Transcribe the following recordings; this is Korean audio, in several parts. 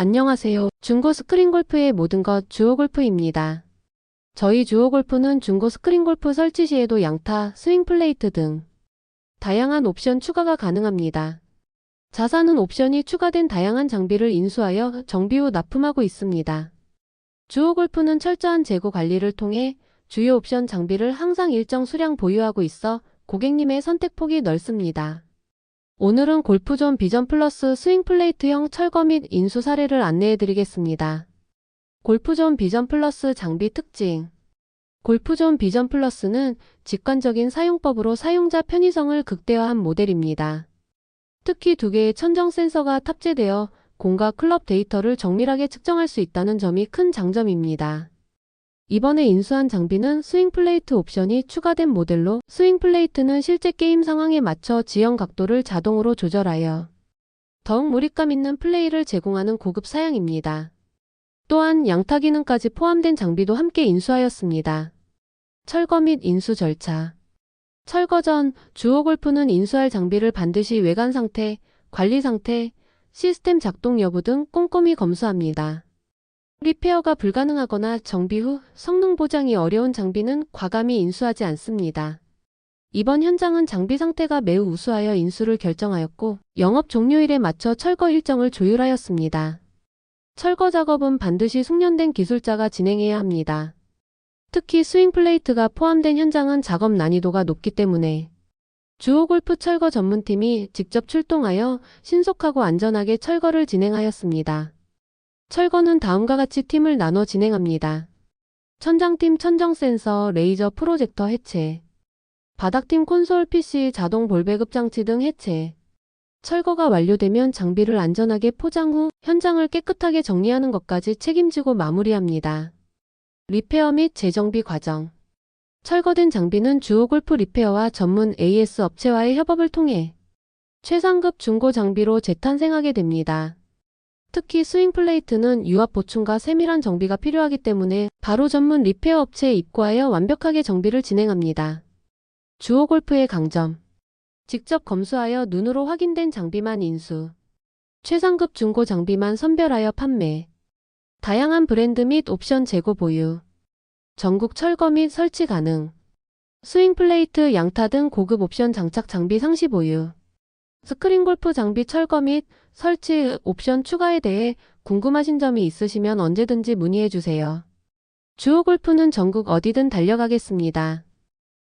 안녕하세요. 중고 스크린 골프의 모든 것 주호 골프입니다. 저희 주호 골프는 중고 스크린 골프 설치 시에도 양타, 스윙 플레이트 등 다양한 옵션 추가가 가능합니다. 자사는 옵션이 추가된 다양한 장비를 인수하여 정비 후 납품하고 있습니다. 주호 골프는 철저한 재고 관리를 통해 주요 옵션 장비를 항상 일정 수량 보유하고 있어 고객님의 선택폭이 넓습니다. 오늘은 골프존 비전 플러스 스윙 플레이트형 철거 및 인수 사례를 안내해 드리겠습니다. 골프존 비전 플러스 장비 특징 골프존 비전 플러스는 직관적인 사용법으로 사용자 편의성을 극대화한 모델입니다. 특히 두 개의 천정 센서가 탑재되어 공과 클럽 데이터를 정밀하게 측정할 수 있다는 점이 큰 장점입니다. 이번에 인수한 장비는 스윙 플레이트 옵션이 추가된 모델로 스윙 플레이트는 실제 게임 상황에 맞춰 지형 각도를 자동으로 조절하여 더욱 몰입감 있는 플레이를 제공하는 고급 사양입니다. 또한 양타 기능까지 포함된 장비도 함께 인수하였습니다. 철거 및 인수 절차 철거 전 주호 골프는 인수할 장비를 반드시 외관 상태, 관리 상태, 시스템 작동 여부 등 꼼꼼히 검수합니다. 리페어가 불가능하거나 정비 후 성능 보장이 어려운 장비는 과감히 인수하지 않습니다. 이번 현장은 장비 상태가 매우 우수하여 인수를 결정하였고 영업 종료일에 맞춰 철거 일정을 조율하였습니다. 철거 작업은 반드시 숙련된 기술자가 진행해야 합니다. 특히 스윙 플레이트가 포함된 현장은 작업 난이도가 높기 때문에 주호 골프 철거 전문팀이 직접 출동하여 신속하고 안전하게 철거를 진행하였습니다. 철거는 다음과 같이 팀을 나눠 진행합니다. 천장팀 천정 센서, 레이저 프로젝터 해체. 바닥팀 콘솔 PC 자동 볼 배급 장치 등 해체. 철거가 완료되면 장비를 안전하게 포장 후 현장을 깨끗하게 정리하는 것까지 책임지고 마무리합니다. 리페어 및 재정비 과정. 철거된 장비는 주호 골프 리페어와 전문 AS 업체와의 협업을 통해 최상급 중고 장비로 재탄생하게 됩니다. 특히 스윙 플레이트는 유압 보충과 세밀한 정비가 필요하기 때문에 바로 전문 리페어 업체에 입고하여 완벽하게 정비를 진행합니다. 주호 골프의 강점. 직접 검수하여 눈으로 확인된 장비만 인수. 최상급 중고 장비만 선별하여 판매. 다양한 브랜드 및 옵션 재고 보유. 전국 철거 및 설치 가능. 스윙 플레이트, 양타 등 고급 옵션 장착 장비 상시 보유. 스크린 골프 장비 철거 및 설치 옵션 추가에 대해 궁금하신 점이 있으시면 언제든지 문의해 주세요. 주호 골프는 전국 어디든 달려가겠습니다.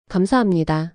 감사합니다.